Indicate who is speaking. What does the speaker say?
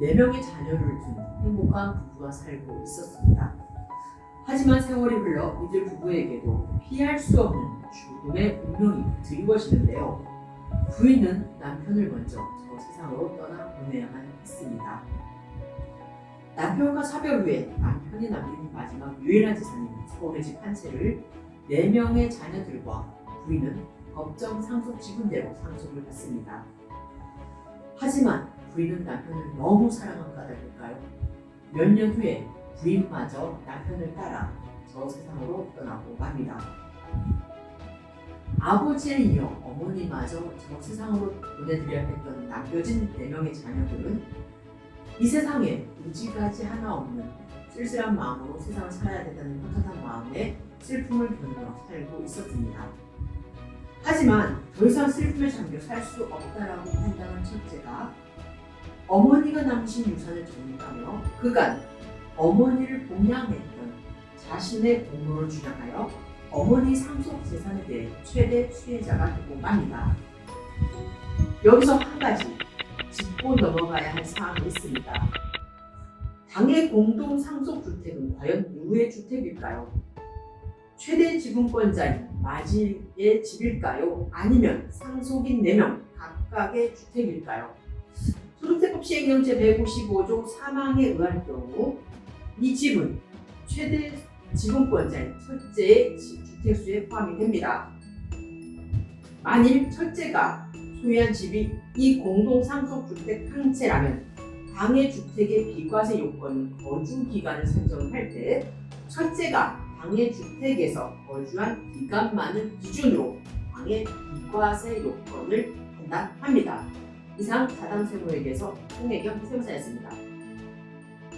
Speaker 1: 4명의 자녀를 둔 행복한 부부가 살고 있었습니다. 하지만 세월이 흘러 이들 부부에게도 피할 수 없는 죽음의 운명이 드리워지는데요. 부인은 남편을 먼저 저 세상으로 떠나 보내야만 했습니다. 남편과 사별 후에 남편이 남긴 마지막 유일한 재산인 서울의 집 한 채를 4명의 자녀들과 부인은 법정 상속 지분대로 상속을 받습니다. 하지만 부인은 남편을 너무 사랑한 까닭일까요? 몇 년 후에 부인마저 남편을 따라 저 세상으로 떠나고 맙니다. 아버지에 이어 어머니마저 저 세상으로 보내드려야 했던 남겨진 4명의 자녀들은 이 세상에 무지가지 하나 없는 쓸쓸한 마음으로 세상을 살아야 된다는 헛헛한 마음에 슬픔을 겨누며 살고 있었습니다. 하지만 더 이상 슬픔에 잠겨 살 수 없다라고 판단한 첫째가 어머니가 남기신 유산을 정리하며 그간 어머니를 봉양했던 자신의 공로를 주장하여 어머니 상속 재산에 대해 최대 수혜자가 되고 맙니다. 여기서 한 가지 짚고 넘어가야 할 사항이 있습니다. 당의 공동 상속 주택은 과연 누구의 주택일까요? 최대 지분권자인 마지의 집일까요? 아니면 상속인 4명 각각의 주택일까요? 소득세법 시행령 제155조 사망에 의할 경우 이 집은 최대 지분권자인 첫째의 집 주택수에 포함이 됩니다. 만일 첫째가 소유한 집이 이 공동 상속주택 한 채라면 당해 주택의 비과세 요건은 거주 기간을 선정할 때 첫째가 당해 주택에서 거주한 기간만을 기준으로 당해 비과세 요건을 판단합니다. 이상 자담세무에게서 홍혜경 세무사였습니다.